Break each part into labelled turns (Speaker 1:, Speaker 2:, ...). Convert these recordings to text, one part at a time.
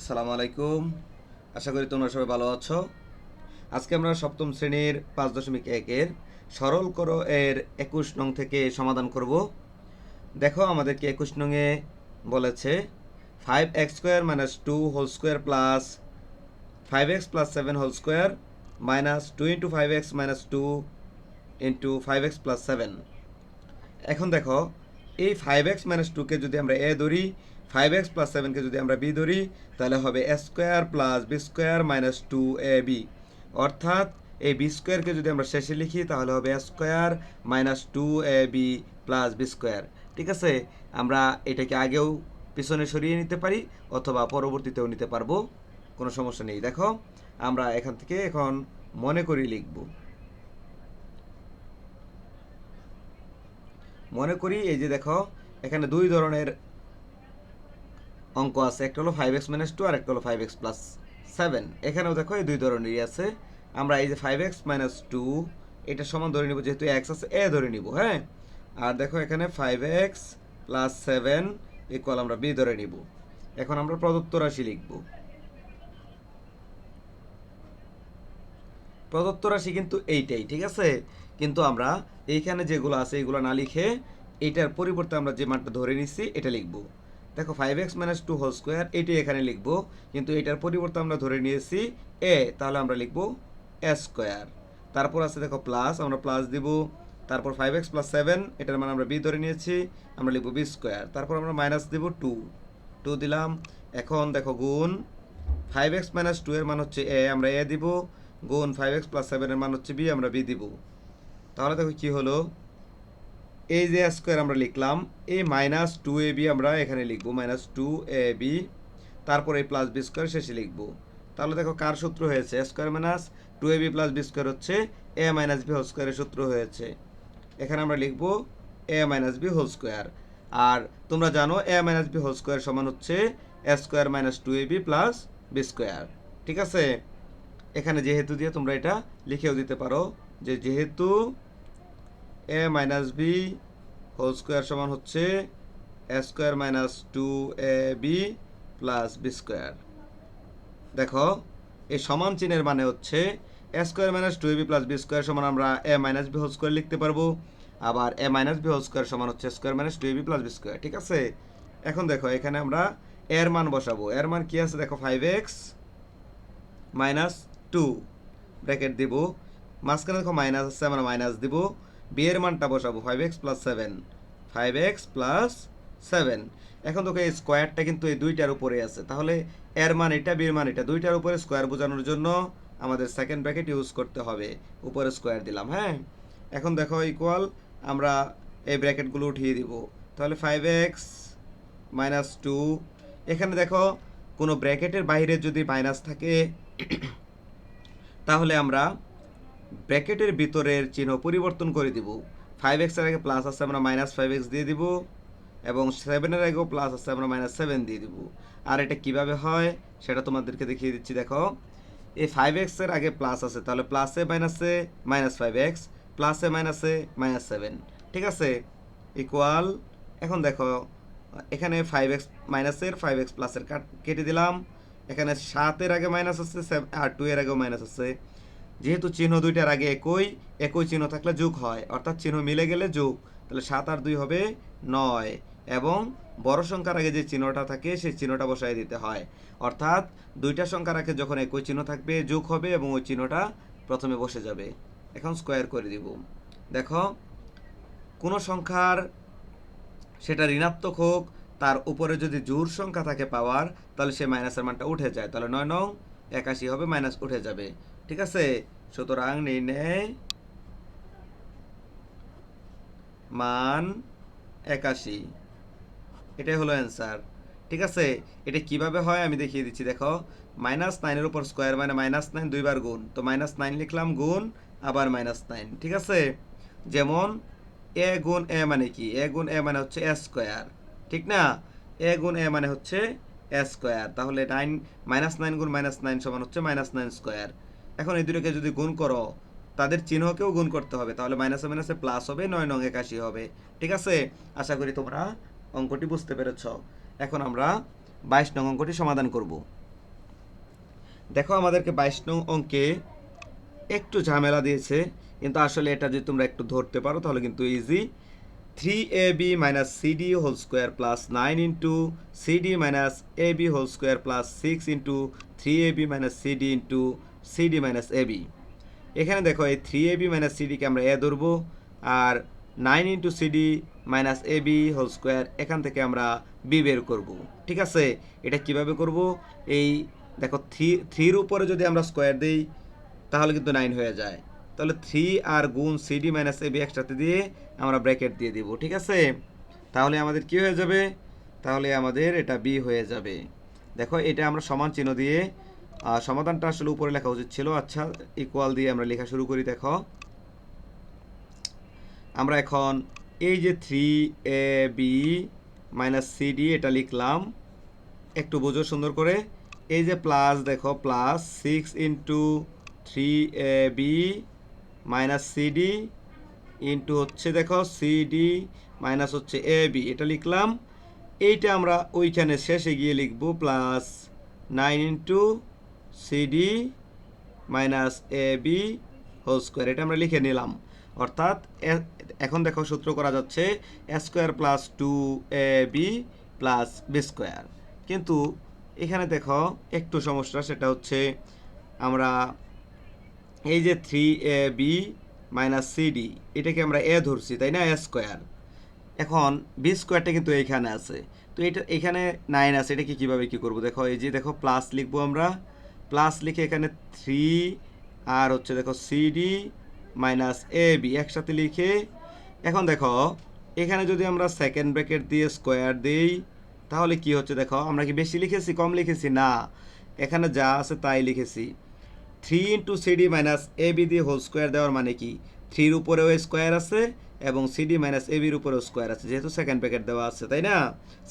Speaker 1: আসসালামু আলাইকুম। আশা করি তোমরা সবাই ভালো আছো। আজকে আমরা সপ্তম শ্রেণির পাঁচ দশমিক একের সরল করো এর একুশ নং থেকে সমাধান করব। দেখো আমাদেরকে একুশ নংয়ে বলেছে five x square minus two whole square plus five x plus seven whole square minus two into five x minus two into five x plus seven এখন দেখো, এই ফাইভ এক্স মাইনাস টুকে যদি আমরা এ ধরি ফাইভ এক্স প্লাস সেভেনকে যদি আমরা B ধরি, তাহলে হবে a square plus b square minus two a b অর্থাৎ এই বি স্কোয়ারকে যদি আমরা শেষে লিখি, তাহলে হবে square minus two a b plus b square ঠিক আছে? আমরা এটাকে আগেও পিছনে সরিয়ে নিতে পারি, অথবা পরবর্তীতেও নিতে পারব। কোনো সমস্যা নেই। দেখো, আমরা এখান থেকে এখন মনে করি লিখব। মনে করি, এই যে দেখো, এখানে দুই ধরনের অঙ্ক আছে, একটা হলো ফাইভ এক্স মাইনাস টু আর একটা হলো ফাইভ এক্স প্লাস সেভেন এখানেও দেখো এই দুই ধরনেরই আছে। আমরা এই যে ফাইভ এক্স মাইনাস টু এটা সমান ধরে নিব, যেহেতু এক্স আছে, এ ধরে নিব হ্যাঁ? আর দেখো এখানে five x plus seven equal আমরা বি ধরে নিব। এখন আমরা প্রদত্ত রাশি লিখব। প্রদত্ত রাশি কিন্তু এইটাই, ঠিক আছে? কিন্তু আমরা এইখানে যেগুলো আছে, এগুলো না লিখে এটার পরিবর্তে আমরা যে মানটা ধরে নিচ্ছি এটা লিখব। দেখো five x minus two whole square এটাই এখানে লিখব, কিন্তু এটার পরিবর্তে আমরা ধরে নিয়েছি এ তাহলে আমরা লিখব এ স্কোয়ার তারপর আছে দেখো প্লাস আমরা প্লাস দিব, তারপর ফাইভ এক্স প্লাস সেভেন এটার মানে আমরা বি ধরে নিয়েছি, আমরা লিখব বি স্কোয়ার তারপর আমরা মাইনাস দিব টু টু দিলাম, এখন দেখো গুণ ফাইভ এক্স মাইনাস টু এর মান হচ্ছে এ আমরা এ দিব, গুণ ফাইভ এক্স প্লাস সেভেনের মান হচ্ছে বি আমরা বি দিব। তাহলে দেখো কি হলো? এই যে স্কোয়ার আমরা লিখলাম এই মাইনাস টু এ বি আমরা এখানে লিখব মাইনাস টু এ বি তারপর প্লাস বি স্কোয়ার শেষে লিখব। তাহলে দেখো কার সূত্র হয়েছে? Square minus two a b plus b square হচ্ছে এ মাইনাস বি হোল স্কোয়ারের সূত্র হয়েছে। এখানে আমরা লিখব a minus b whole square আর তোমরা জানো a minus b whole square সমান হচ্ছে a square minus two a b plus b square ঠিক আছে? এখানে যেহেতু দিয়ে তোমরা এটা লিখেও দিতে পারো, যে যেহেতু a minus b whole square সমান হচ্ছে a square minus two a b plus b square দেখো এই সমান চিহ্নের মানে হচ্ছে a square minus two a b plus b square সমান আমরা a minus b whole square লিখতে পারব। আবার a minus b whole square সমান হচ্ছে square minus two a b plus b square ঠিক আছে? এখন দেখো, এখানে আমরা এর মান বসাবো। এর মান কি আছে? দেখো five x minus two bracket দিব। মাঝখানে দেখো মাইনাস আছে, আমরা মাইনাস দিব। বি এর মানটা বসাবো five x plus seven five x plus seven এখন তোকে এই স্কোয়ারটা কিন্তু এই দুইটার উপরে আছে। তাহলে এর মান এটা বির মান এটা দুইটার উপরে স্কোয়ার বোঝানোর জন্য আমাদের সেকেন্ড ব্র্যাকেট ইউজ করতে হবে। উপরে স্কোয়ার দিলাম হ্যাঁ? এখন দেখো ইকুয়াল আমরা এই ব্র্যাকেটগুলো উঠিয়ে দিব। তাহলে ফাইভ এক্স মাইনাস টু এখানে দেখো কোনো ব্র্যাকেটের বাইরে যদি মাইনাস থাকে, তাহলে আমরা ব্র্যাকেটের ভিতরের চিহ্ন পরিবর্তন করে দিব। ফাইভ এক্সের আগে প্লাস আছে, আমরা মাইনাস ফাইভ এক্স দিয়ে দিব এবং সেভেনের আগেও প্লাস আছে, আমরা মাইনাস সেভেন দিয়ে দিব। আর এটা কীভাবে হয়, সেটা তোমাদেরকে দেখিয়ে দিচ্ছি, দেখো। এই ফাইভ এক্সের আগে প্লাস আছে, তাহলে প্লাসে মাইনাসে মাইনাস ফাইভ এক্স প্লাসে মাইনাসে মাইনাস সেভেন ঠিক আছে? ইকুয়াল এখন দেখো, এখানে ফাইভ এক্স মাইনাসের ফাইভ এক্স প্লাসের কাট কেটে দিলাম। এখানে সাতের আগে মাইনাস আছে আর টু এর আগেও মাইনাস আছে। যেহেতু চিহ্ন দুইটার আগে একই একই চিহ্ন থাকলে যোগ হয়। অর্থাৎ চিহ্ন মিলে গেলে যোগ। তাহলে সাত আর দুই হবে নয়। এবং বড় সংখ্যার আগে যে চিহ্নটা থাকে, সেই চিহ্নটা বসায় দিতে হয়। অর্থাৎ দুইটা সংখ্যার আগে যখন একই চিহ্ন থাকবে, যোগ হবে এবং ওই চিহ্নটা প্রথমে বসে যাবে। এখন স্কোয়ার করে দিব। দেখো, কোনো সংখ্যার সেটা ঋণাত্মক হোক, তার উপরে যদি জোর সংখ্যা থাকে পাওয়ার, তাহলে সে মাইনাসের মানটা উঠে যায়। তাহলে নয় নং একাশি হবে মাইনাস উঠে যাবে। ঠিক আছে? সুতরাং নির্ণয় মান একাশি। এটাই হলো অ্যান্সার ঠিক আছে? এটা কীভাবে হয় আমি দেখিয়ে দিচ্ছি, দেখো। মাইনাস নাইনের উপর স্কোয়ার মানে মাইনাস নাইন দুইবার গুণ। তো মাইনাস নাইন লিখলাম গুণ, আবার মাইনাস নাইন ঠিক আছে? যেমন এ গুণ এ মানে কি? এ গুণ এ মানে হচ্ছে এ স্কোয়ার ঠিক না? এ গুণ এ মানে হচ্ছে এ স্কোয়ার তাহলে নাইন মাইনাস নাইন গুণ মাইনাস নাইন সমান হচ্ছে মাইনাস নাইন স্কোয়ার এখন এই দুটোকে যদি গুণ করো, তাদের চিহ্নকেও গুণ করতে হবে। তাহলে মাইনাসে মাইনাসে প্লাস হবে, নয় নং একাশি হবে। ঠিক আছে? আশা করি তোমরা অঙ্কটি বুঝতে পেরেছ। এখন আমরা বাইশ নং অঙ্কটি সমাধান করব। দেখো আমাদেরকে বাইশ নং অঙ্কে একটু ঝামেলা দিয়েছে, কিন্তু আসলে এটা যদি তোমরা একটু ধরতে পারো, তাহলে কিন্তু easy three a b minus c d whole square plus nine into c d minus a b whole square plus six into three a b minus c d into c d minus a b এখানে দেখো এই three A B minus সিডিকে আমরা a ধরবো, আর nine into c d minus a b whole square এখান থেকে আমরা B বের করব। ঠিক আছে? এটা কীভাবে করব? এই দেখো থ্রি থ্রির উপরে যদি আমরা স্কোয়ার দিই, তাহলে কিন্তু নাইন হয়ে যায়। তাহলে থ্রি আর গুণ সিডি মাইনাস এ বি একসাথে দিয়ে আমরা ব্র্যাকেট দিয়ে দিব, ঠিক আছে? তাহলে আমাদের কি হয়ে যাবে? তাহলে আমাদের এটা বি হয়ে যাবে। দেখো এটা আমরা সমান চিহ্ন দিয়ে সমাধানটা আসলে উপরে লেখা উচিত ছিল। আচ্ছা ইকুয়াল দিয়ে আমরা লেখা শুরু করি, দেখো। আমরা এখন এই যে three a b minus c d এটা লিখলাম। একটু বোঝো সুন্দর করে। এই যে প্লাস দেখো plus six into three a b minus c d into হচ্ছে, দেখো সিডি মাইনাস হচ্ছে এ বি এটা লিখলাম। এইটা আমরা ওইখানে শেষে গিয়ে লিখব plus nine into c d minus a b whole square এটা আমরা লিখে নিলাম। অর্থাৎ এখন দেখো সূত্র করা যাচ্ছে a square plus two a b plus b square কিন্তু এখানে দেখো একটু সমস্যা, সেটা হচ্ছে আমরা এই যে three a b minus c d এটাকে আমরা এ ধরছি, তাই না? এ স্কোয়ার এখন বি স্কোয়ারটা কিন্তু এইখানে আছে। তো এটা, এখানে নাইন আছে এটা কি কীভাবে কী করব? দেখো, এই যে দেখো প্লাস লিখব আমরা। প্লাস লিখে এখানে থ্রি আর হচ্ছে দেখো সিডি মাইনাস এ বি একসাথে লিখে, এখন দেখো, এখানে যদি আমরা সেকেন্ড ব্র্যাকেট দিয়ে স্কোয়ার দিই, তাহলে কি হচ্ছে দেখো, আমরা কি বেশি লিখেছি, কম লিখেছি? না, এখানে যা আছে তাই লিখেছি। Three into c d minus a b দিয়ে হোল স্কোয়ার দেওয়ার মানে কি? থ্রির উপরেও স্কোয়ার আছে এবং সিডি মাইনাস এ বির উপরেও স্কোয়ার আছে, যেহেতু সেকেন্ড ব্র্যাকেট দেওয়া আছে, তাই না?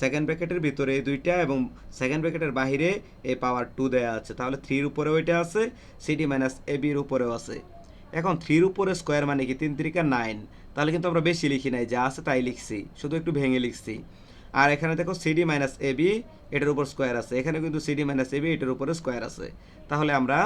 Speaker 1: সেকেন্ড ব্র্যাকেটের ভিতরে এই দুইটা এবং সেকেন্ড ব্র্যাকেটের বাহিরে এই পাওয়ার টু দেওয়া আছে, তাহলে থ্রির উপরেও এটা আছে সিডি মাইনাস এ বির উপরেও আছে। এখন থ্রির উপরে স্কোয়ার মানে কি? তিন তিরিকা নাইন তাহলে কিন্তু আমরা বেশি লিখি নাই, যা আছে তাই লিখছি, শুধু একটু ভেঙে লিখছি। আর এখানে দেখো সিডি মাইনাস এ বি এটার উপর স্কোয়ার আছে এখানে কিন্তু সিডি মাইনাস এ বি এটার উপরে স্কোয়ার আছে। তাহলে আমরা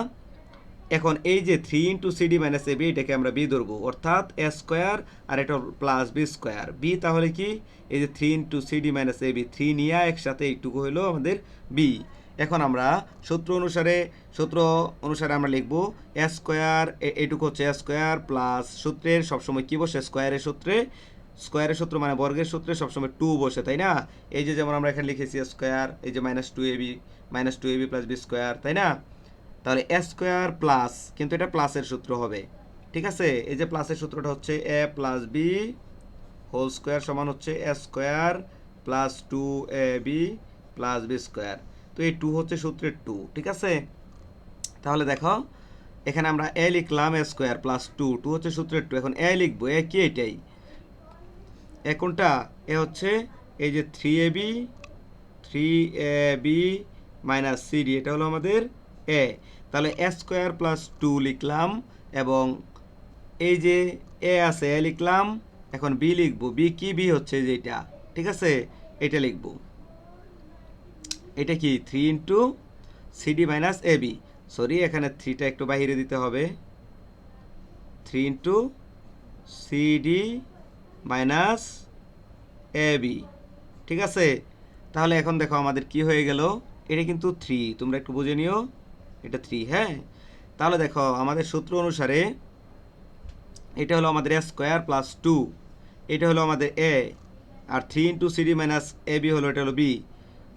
Speaker 1: এখন এই যে three into c d minus a b এটাকে আমরা বি ধরবো। অর্থাৎ এ স্কোয়ার আর এটা প্লাস বি স্কোয়ার বি তাহলে কি? এই যে three into c d minus a b three নিয়ে একসাথে এইটুকু হলো আমাদের বি এখন আমরা সূত্র অনুসারে সূত্র অনুসারে আমরা লিখব এ স্কোয়ার এটুকু হচ্ছে এ স্কোয়ার প্লাস সূত্রের সবসময় কী বসে? স্কোয়ারের সূত্রে। স্কোয়ারের সূত্র মানে বর্গের সূত্রে সবসময় টু বসে, তাই না? এই যে যেমন আমরা এখানে লিখেছি স্কোয়ার এই যে minus two a b minus two a b plus b square তাই না? তাহলে এ স্কোয়ার প্লাস কিন্তু এটা প্লাসের সূত্র হবে। ঠিক আছে? এই যে প্লাসের সূত্রটা হচ্ছে a plus b whole square সমান হচ্ছে a square plus two a b plus b square তো এই টু হচ্ছে সূত্রের টু ঠিক আছে? তাহলে দেখো, এখানে আমরা এ লিখলাম a square plus two two হচ্ছে সূত্রের টু এখন এ লিখব এ কি এটাই? এ কোনটা? এ হচ্ছে এই যে three a b three a b minus c d এটা হলো আমাদের এ তাহলে এ স্কোয়ার প্লাস টু লিখলাম এবং এই যে এ আছে এ লিখলাম, এখন বি লিখব। বি কি? বি হচ্ছে যেটা ঠিক আছে? এটা লিখব। এটা কি? Three into c d minus a b sorry এখানে থ্রিটা একটু বাহিরে দিতে হবে। Three into c d minus a b ঠিক আছে? তাহলে এখন দেখো আমাদের কি হয়ে গেল। এটা কিন্তু থ্রি তোমরা একটু বুঝে নিও। এটা থ্রি হ্যাঁ? তাহলে দেখো, আমাদের সূত্র অনুসারে এটা হলো আমাদের স্কোয়ার প্লাস টু এটা হলো আমাদের a R three into c d minus a b হলো, এটা হলো বি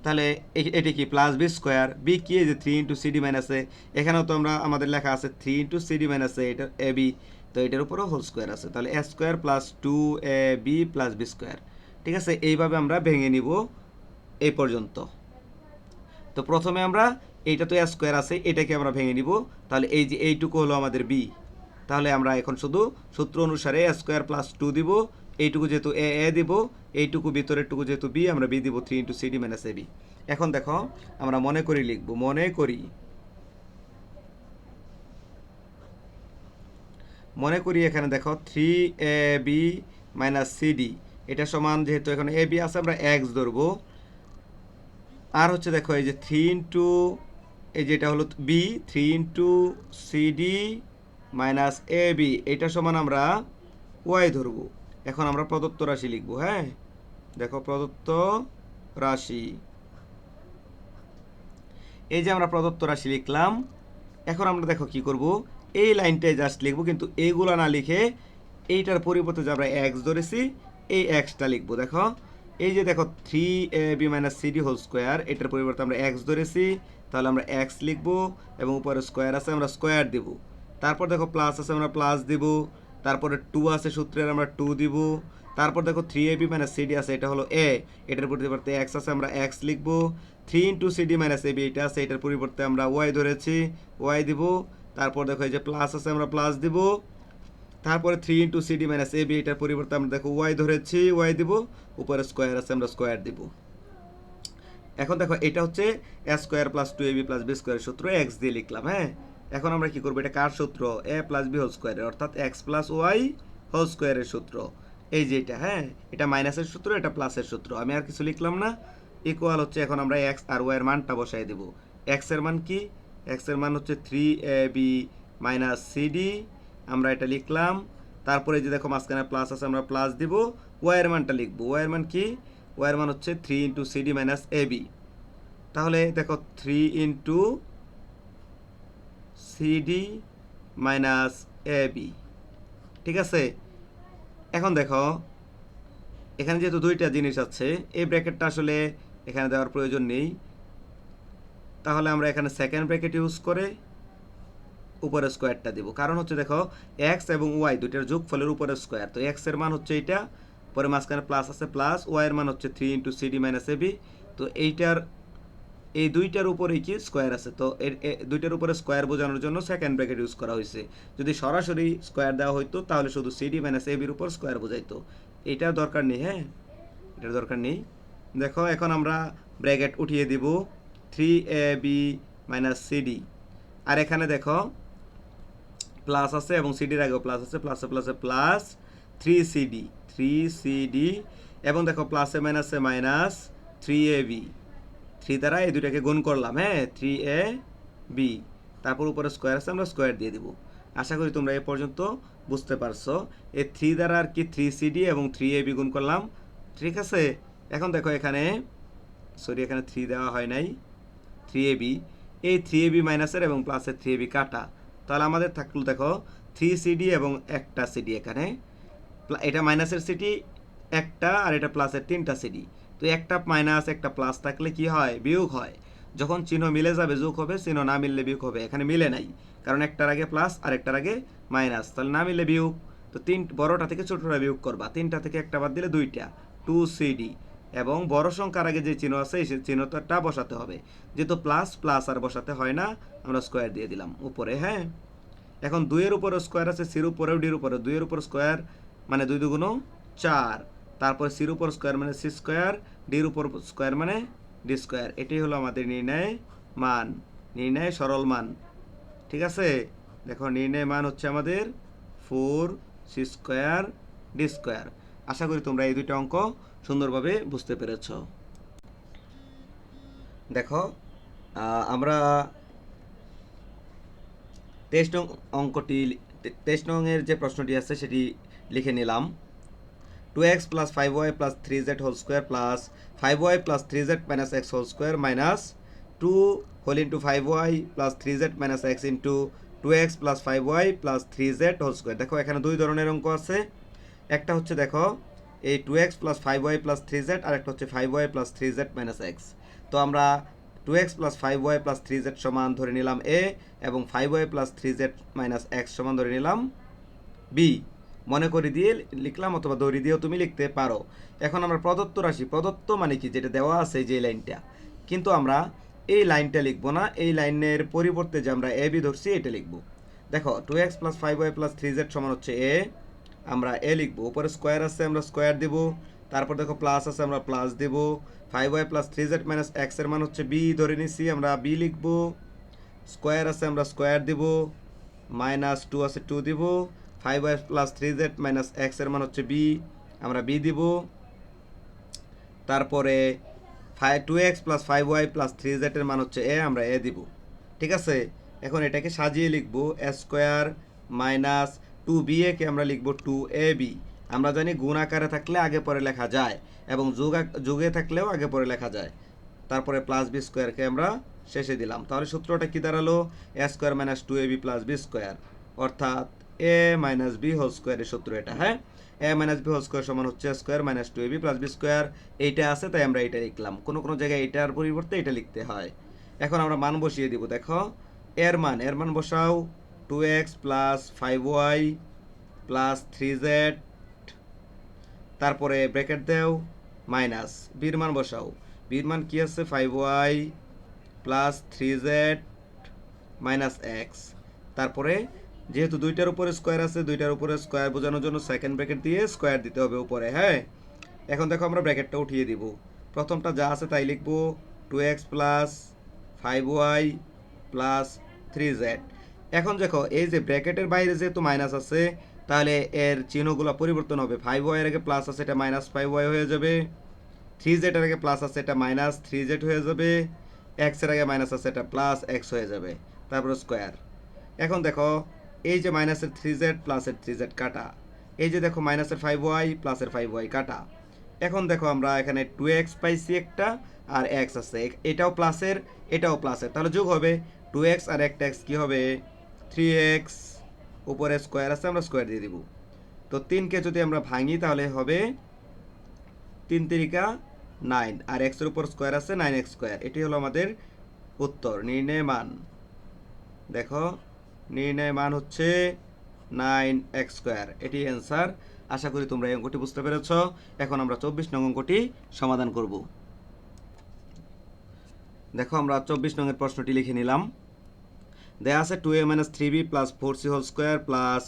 Speaker 1: তাহলে এ- এটা কি প্লাস বি স্কোয়ার বি কি যে three into c d minus a এখানেও তো আমরা, আমাদের লেখা আছে three into c d minus a এটা এ বি তো এটার উপরেও হোল স্কোয়ার আছে। তাহলে a square plus two a b plus b square ঠিক আছে? এইভাবে আমরা ভেঙে নিব এই পর্যন্ত। তো প্রথমে আমরা এইটা তো স্কোয়ার আছে, এটাকে আমরা ভেঙে নিব। তাহলে এই যে এইটুকু হলো আমাদের বি তাহলে আমরা এখন শুধু সূত্র অনুসারে স্কোয়ার প্লাস টু দিব। এইটুকু যেহেতু এ এ দিব, এইটুকু ভিতরেরটুকু যেহেতু বি আমরা বি দিব three into c d minus a b এখন দেখো, আমরা মনে করি লিখব, মনে করি মনে করি এখানে দেখো three a b minus c d এটা সমান যেহেতু এখানে এ বি আছে, আমরা এক্স ধরবো। আর হচ্ছে দেখো এই যে থ্রি ইন্টু এই যে এটা হলো b three into c d minus a b এটা সমান আমরা ওয়াই ধরবো। এখন আমরা প্রদত্ত রাশি লিখব হ্যাঁ? দেখো প্রদত্ত রাশি। এই যে আমরা প্রদত্ত রাশি লিখলাম, এখন আমরা দেখো কি করব? এই লাইনটাই জাস্ট লিখব, কিন্তু এইগুলো না লিখে এইটার পরিবর্তে যে আমরা এক্স ধরেছি, এই এক্সটা লিখব। দেখো, এই যে দেখো three a b minus c d whole square এটার পরিবর্তে আমরা এক্স ধরেছি তাহলে আমরা এক্স লিখব এবং উপরে স্কোয়ার আছে আমরা স্কোয়ার দিব। তারপর দেখো প্লাস আছে আমরা প্লাস দিব। তারপরে টু আছে সূত্রের আমরা টু দিব। তারপর দেখো three a b minus c d আছে, এটা হলো এ এটার পরিবর্তে এক্স আছে আমরা এক্স লিখব। Three into c d minus a b এটা আছে, এটার পরিবর্তে আমরা ওয়াই ধরেছি ওয়াই দিব। তারপর দেখো এই যে প্লাস আছে আমরা প্লাস দিব। তারপরে three into C D minus A B এটার পরিবর্তে আমরা দেখো ওয়াই ধরেছি ওয়াই দিব। উপরে স্কোয়ার আছে আমরা স্কোয়ার দিব। এখন দেখো, এটা হচ্ছে A square plus two A B plus B square সূত্র এক্স দিয়ে লিখলাম হ্যাঁ? এখন আমরা কি করব? এটা কার সূত্র? এ প্লাস বি হোল স্কোয়ারের অর্থাৎ এক্স প্লাস ওয়াই হোল স্কোয়ারের সূত্র। এই যে এটা হ্যাঁ? এটা মাইনাসের সূত্র, এটা প্লাসের সূত্র। আমি আর কিছু লিখলাম না। ইকুয়াল হচ্ছে এখন আমরা এক্স আর ওয়াই এর মানটা বসাই দেব। এক্সের মান কি? এক্সের মান হচ্ছে three A B minus C D আমরা এটা লিখলাম। তারপরে যে দেখো, মাঝখানে প্লাস আছে, আমরা প্লাস দিব। ওয়াই এর মানটা লিখব। ওয়াই এর মান কি? ওয়াই এর মান হচ্ছে three into C D minus A B তাহলে দেখো three into C D minus A B ঠিক আছে? এখন দেখো, এখানে যেহেতু দুইটা জিনিস আছে, এই ব্র্যাকেটটা আসলে এখানে দেওয়ার প্রয়োজন নেই। তাহলে আমরা এখানে সেকেন্ড ব্র্যাকেট ইউজ করে উপরের স্কোয়ারটা দিব। কারণ হচ্ছে দেখো এক্স এবং ওয়াই দুইটার যোগফলের উপরের স্কোয়ার তো এক্সের মান হচ্ছে এইটা পরে মাঝখানে প্লাস আছে প্লাস ওয়াই এর মান হচ্ছে three into C D minus A B তো এইটার, এই দুইটার উপরেই কি স্কোয়ার আছে? তো এর দুইটার উপরে স্কোয়ার বোঝানোর জন্য সেকেন্ড ব্র্যাকেট ইউজ করা হয়েছে। যদি সরাসরি স্কোয়ার দেওয়া হতো তাহলে শুধু সিডি মাইনাস এবির উপর স্কোয়ার বোঝাইতো। এটার দরকার নেই হ্যাঁ? এটার দরকার নেই। দেখো, এখন আমরা ব্র্যাকেট উঠিয়ে দিব three A B minus C D আর এখানে দেখো প্লাস আছে এবং সিডির আগেও প্লাস আছে প্লাসে প্লাসে plus three C D three C D এবং দেখো প্লাসে মাইনাসে minus three A B three দ্বারা এই দুইটাকে গুণ করলাম হ্যাঁ? থ্রি এ বি তারপর উপরে স্কোয়ার আছে, আমরা স্কোয়ার দিয়ে দিব। আশা করি তোমরা এ পর্যন্ত বুঝতে পারছ। এই থ্রি দ্বারা আর কি থ্রি সিডি এবং থ্রি এ বি গুণ করলাম। ঠিক আছে? এখন দেখো এখানে সরি এখানে থ্রি দেওয়া হয় নাই। থ্রি এ বি এই থ্রি এ বি মাইনাসের এবং প্লাসের থ্রি এ বি কাটা। তাহলে আমাদের থাকল দেখো থ্রি সিডি এবং একটা সিডি এখানে। এটা মাইনাসের সিটি একটা, আর এটা প্লাসের তিনটা সিডি তো একটা মাইনাস, একটা প্লাস থাকলে কি হয়? বিয়োগ হয়। যখন চিহ্ন মিলে যাবে, যোগ হবে, চিহ্ন না মিললে বিয়োগ হবে। এখানে মিলে নাই। কারণ একটার আগে প্লাস আর একটার আগে মাইনাস তাহলে না মিললে বিয়োগ। তো তিন, বড়টা থেকে ছোটটা বিয়োগ করবা। তিনটা থেকে একটা বাদ দিলে দুইটা। টু সিডি এবং বড় সংখ্যার আগে যে চিহ্ন আছে সেই চিহ্নটা বসাতে হবে। যেহেতু প্লাস প্লাস আর বসাতে হয় না, আমরা স্কোয়ার দিয়ে দিলাম। উপরে হ্যাঁ? এখন দুইয়ের উপরে স্কোয়ার আছে, সির উপরেও ডির উপরে দুইয়ের উপর স্কোয়ার মানে দুই দুগুণ চার। তারপরে সির উপর স্কোয়ার মানে সি স্কোয়ার, ডির উপর স্কোয়ার মানে ডি স্কোয়ার। এটাই হলো আমাদের নির্ণয় মান। নির্ণয় সরল মান। ঠিক আছে? দেখো, নির্ণয় মান হচ্ছে আমাদের four C square, D square. আশা করি তোমরা এই দুইটা অঙ্ক সুন্দরভাবে বুঝতে পেরেছ। দেখো আমরা তেইশ নং অঙ্কটি তেইশ নং এর যে প্রশ্নটি আছে সেটি লিখে নিলাম। Two X plus five Y plus three Z whole square plus five Y plus three Z minus X whole square minus two whole into five Y plus three Z minus X into two X plus five Y plus three Z whole square দেখো, এখানে দুই ধরনের অঙ্ক আছে। একটা হচ্ছে দেখো, এই two X plus five Y plus three Z আর একটা হচ্ছে five Y plus three Z minus X তো আমরা two X plus five Y plus three Z সমান ধরে নিলাম এ এবং five Y plus three Z minus X সমান ধরে নিলাম বি মনে করে দিয়ে লিখলাম অথবা দড়ি দিয়েও তুমি লিখতে পারো। এখন আমরা প্রদত্ত রাশি, প্রদত্ত মানে কি? যেটা দেওয়া আছে যে লাইনটা। কিন্তু আমরা এই লাইনটা লিখব না, এই লাইনের পরিবর্তে যে আমরা এ বি ধরছি, এটা লিখব। দেখো two X plus five Y plus three Z সমান হচ্ছে এ। আমরা এ লিখব। উপরে স্কোয়ার আছে, আমরা স্কোয়ার দিব। তারপর দেখো প্লাস আছে, আমরা প্লাস দিব। Five Y plus three Z minus এক্সের মান হচ্ছে বি ধরে নিছি আমরা বি লিখব। স্কোয়ার আছে, আমরা স্কোয়ার দিব। মাইনাস টু আছে টু দিব। Five Y plus three Z minus এক্সের মান হচ্ছে বি আমরা বি দিব। তারপরে five two X plus five Y plus three Z এর মান হচ্ছে এ আমরা এ দিব। ঠিক আছে? এখন এটাকে সাজিয়ে লিখব A square minus two B একে আমরা লিখব টু এ বি আমরা জানি গুণ আকারে থাকলে আগে পরে লেখা যায় এবং যুগ যোগে থাকলেও আগে পরে লেখা যায়। তারপরে প্লাস বি স্কোয়ারকে আমরা শেষে দিলাম। তাহলে সূত্রটা কি দাঁড়াল? A square minus two A B plus B square অর্থাৎ এ মাইনাস বি হোল স্কোয়ারের সূত্র এটা হ্যাঁ? A minus B whole square সমান হচ্ছে square minus two A B plus B square এইটা আছে, তাই আমরা এটা লিখলাম। কোনো কোনো জায়গায় এটার পরিবর্তে এটা লিখতে হয়। এখন আমরা মান বসিয়ে দিব, দেখো। এর মান এর মান বসাও। Two X plus five Y plus three Z তারপরে ব্র্যাকেট দেও মাইনাস বির মান বসাও। বির মান কি আছে? Five Y plus three Z minus X তারপরে যেহেতু দুইটার উপরে স্কোয়ার আছে, দুইটার উপরে স্কোয়ার বোঝানোর জন্য সেকেন্ড ব্র্যাকেট দিয়ে স্কোয়ার দিতে হবে উপরে হ্যাঁ? এখন দেখো আমরা ব্র্যাকেটটা উঠিয়ে দিব। প্রথমটা যা আছে তাই লিখব two X plus five Y plus three Z এখন দেখো, এই যে ব্র্যাকেটের বাইরে যেহেতু মাইনাস আছে, তাহলে এর চিহ্নগুলো পরিবর্তন হবে। ফাইভ ওয়াইয়ের আগে প্লাস আছে, এটা মাইনাস ফাইভ ওয়াই হয়ে যাবে। থ্রি জেডের আগে প্লাস আছে, এটা মাইনাস থ্রি জেড হয়ে যাবে। এক্সের আগে মাইনাস আছে, এটা প্লাস এক্স হয়ে যাবে। তারপর স্কোয়ার এখন দেখো এই যে মাইনাসের থ্রি জেড প্লাসের থ্রি জেড কাটা, এই যে দেখো মাইনাসের ফাইভ ওয়াই প্লাসের ফাইভ ওয়াই কাটা। এখন দেখো আমরা এখানে টু এক্স পাইছি একটা, আর এক্স আছে। এটাও প্লাসের এটাও প্লাসের। তাহলে যোগ হবে টু এক্স আর একটা এক্স কী হবে? থ্রি এক্স উপরে স্কোয়ার আছে, আমরা স্কোয়ার দিয়ে দিব। তো তিনকে যদি আমরা ভাঙি তাহলে হবে তিন তিরিকা নাইন আর এক্সের উপর স্কোয়ার আছে নাইন এক্স স্কোয়ার এটি হলো আমাদের উত্তর, নির্ণয় মান। দেখো নির্ণয় মান হচ্ছে নাইন এক্স স্কোয়ার। এটি অ্যান্সার আশা করি তোমরা এই অঙ্কটি বুঝতে পেরেছ। এখন আমরা চব্বিশ নং অঙ্কটি সমাধান করব। দেখো, আমরা চব্বিশ নংয়ের প্রশ্নটি লিখে নিলাম। দেয়া আছে two A minus three B plus four C whole square plus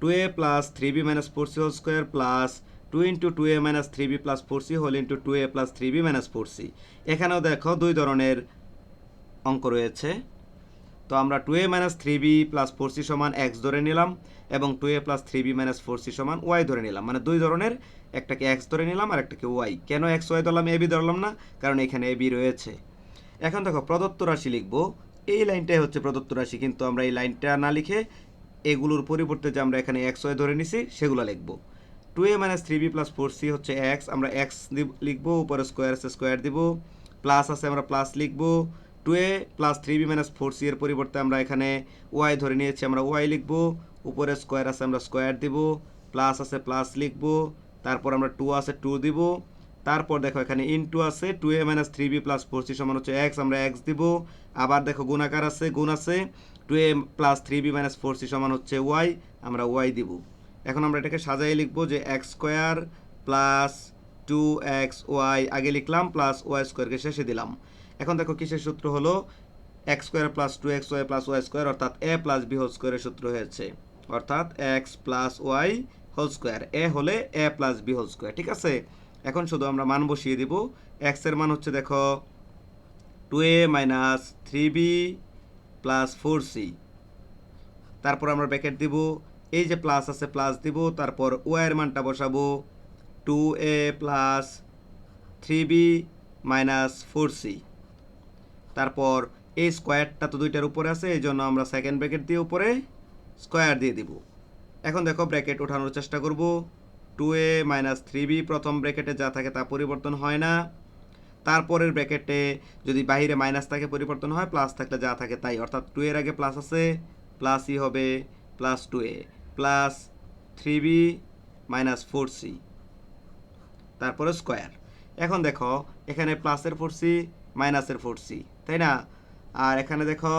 Speaker 1: two A plus three B minus four C whole square plus two into two A minus three B plus four C whole into two A plus three B minus four C এখানেও দেখো দুই ধরনের অঙ্ক রয়েছে। তো আমরা two A minus three B plus four C সমান X ধরে নিলাম এবং two A plus three B minus four C সমান ওয়াই ধরে নিলাম। মানে দুই ধরনের, একটাকে এক্স ধরে নিলাম আর একটাকে ওয়াই কেন এক্স ওয়াই ধরলাম? এ বি ধরলাম না, কারণ এখানে এ বি রয়েছে। এখন দেখো, প্রদত্ত রাশি লিখব। এই লাইনটাই হচ্ছে প্রদত্ত রাশি, কিন্তু আমরা এই লাইনটা না লিখে এগুলোর পরিবর্তে যে আমরা এখানে এক্স ওয়াই ধরে নিছি, সেগুলো লিখব। Two A minus three B plus four C হচ্ছে এক্স আমরা এক্স লিখব, উপরে স্কোয়ার আছে স্কোয়ার দিব। প্লাস আছে, আমরা প্লাস লিখব। Two A plus three B minus four C এর পরিবর্তে আমরা এখানে ওয়াই ধরে নিয়েছি, আমরা ওয়াই লিখব, উপরে স্কোয়ার আছে আমরা স্কোয়ার দিব প্লাস আছে প্লাস লিখব, তারপর আমরা টু আছে টু দিব, তারপর দেখো এখানে ইনটু আছে two A minus three B plus four C সমান হচ্ছে এক্স আমরা এক্স দিব, আবার দেখো গুণাকার আছে, গুণ আছে two A plus three B minus four C সমান হচ্ছে ওয়াই আমরা ওয়াই দিব। এখন আমরা এটাকে সাজাই লিখব যে X square plus two X Y আগে লিখলাম প্লাস ওয়াই স্কোয়ারকে শেষে দিলাম। এখন দেখো কিসের সূত্র হলো? X square plus two X Y plus Y square অর্থাৎ এ প্লাস বি হোল স্কোয়ারের সূত্র হয়েছে। অর্থাৎ X plus Y whole square A হলে A plus B whole square ঠিক আছে? এখন শুধু আমরা মান বসিয়ে দিব। এক্সের মান হচ্ছে দেখো two A minus three B plus four C তারপর আমরা ব্র্যাকেট দিব। এই যে প্লাস আছে প্লাস দিব, তারপর ওয়াইয়ের মানটা বসাবো। Two A plus three B minus four C তারপর এই স্কোয়ারটা তো দুইটার উপরে আছে, এই জন্য আমরা সেকেন্ড ব্র্যাকেট দিয়ে উপরে স্কোয়ার দিয়ে দিব। এখন দেখো ব্র্যাকেট ওঠানোর চেষ্টা করব। Two A minus three B প্রথম ব্র্যাকেটে যা থাকে তা পরিবর্তন হয় না। তারপরের ব্র্যাকেটে যদি বাইরে মাইনাস থাকে পরিবর্তন হয় প্লাস থাকলে যা থাকে তাই। অর্থাৎ টু এর আগে প্লাস আছে প্লাসই হবে plus two A plus three B minus four C তারপরে স্কোয়ার। এখন দেখো, এখানে প্লাসের ফোর সি মাইনাসের ফোর সি তাই না? আর এখানে দেখো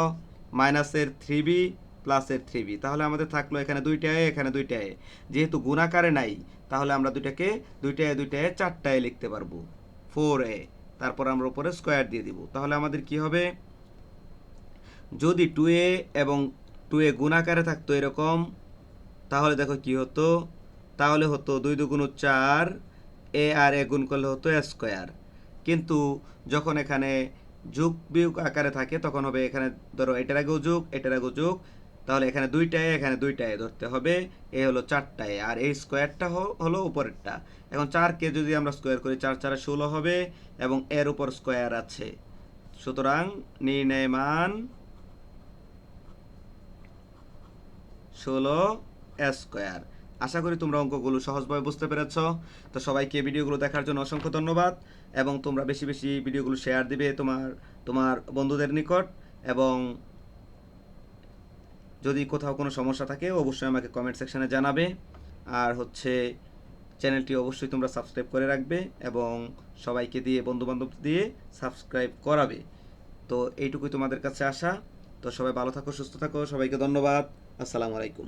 Speaker 1: মাইনাসের থ্রি বি প্লাসের থ্রি বি তাহলে আমাদের থাকল এখানে দুইটা এ এখানে দুইটা এ যেহেতু গুণাকারে নাই, তাহলে আমরা দুইটাকে দুইটা এ দুইটা এ চারটা এ লিখতে পারব। ফোর এ তারপর আমরা উপরে স্কোয়ার দিয়ে দিব। তাহলে আমাদের কি হবে? যদি টু এ এবং টু এ গুণাকারে থাকতো এরকম, তাহলে দেখো কি হতো? তাহলে হতো দুই দুগুণ চার এ আর এ গুণ করলে হতো স্কোয়ার কিন্তু যখন এখানে যোগ বিয়োগ আকারে থাকে, তখন হবে এখানে ধরো এটার আগেও যোগ, এটার আগেও যোগ। তাহলে এখানে দুইটায় এখানে দুইটায় ধরতে হবে। এ হলো চারটায় আর এই স্কোয়ারটা হলো উপরেরটা। এখন চারকে যদি আমরা স্কোয়ার করি, চার চারে ষোলো হবে এবং এর উপর স্কোয়ার আছে। সুতরাং নির্ণয় মান ষোলো স্কোয়ার। আশা করি তোমরা অঙ্কগুলো সহজভাবে বুঝতে পেরেছ। তো সবাইকে ভিডিওগুলো দেখার জন্য অসংখ্য ধন্যবাদ। এবং তোমরা বেশি বেশি ভিডিওগুলো শেয়ার দিবে তোমার তোমার বন্ধুদের নিকট এবং যদি কোথাও কোনো সমস্যা থাকে অবশ্যই আমাকে কমেন্ট সেকশানে জানাবে। আর হচ্ছে চ্যানেলটি অবশ্যই তোমরা সাবস্ক্রাইব করে রাখবে এবং সবাইকে দিয়ে, বন্ধুবান্ধব দিয়ে সাবস্ক্রাইব করাবে। তো এইটুকুই তোমাদের কাছে আসা তো সবাই ভালো থাকো, সুস্থ থাকো, সবাইকে ধন্যবাদ। আসসালামু আলাইকুম।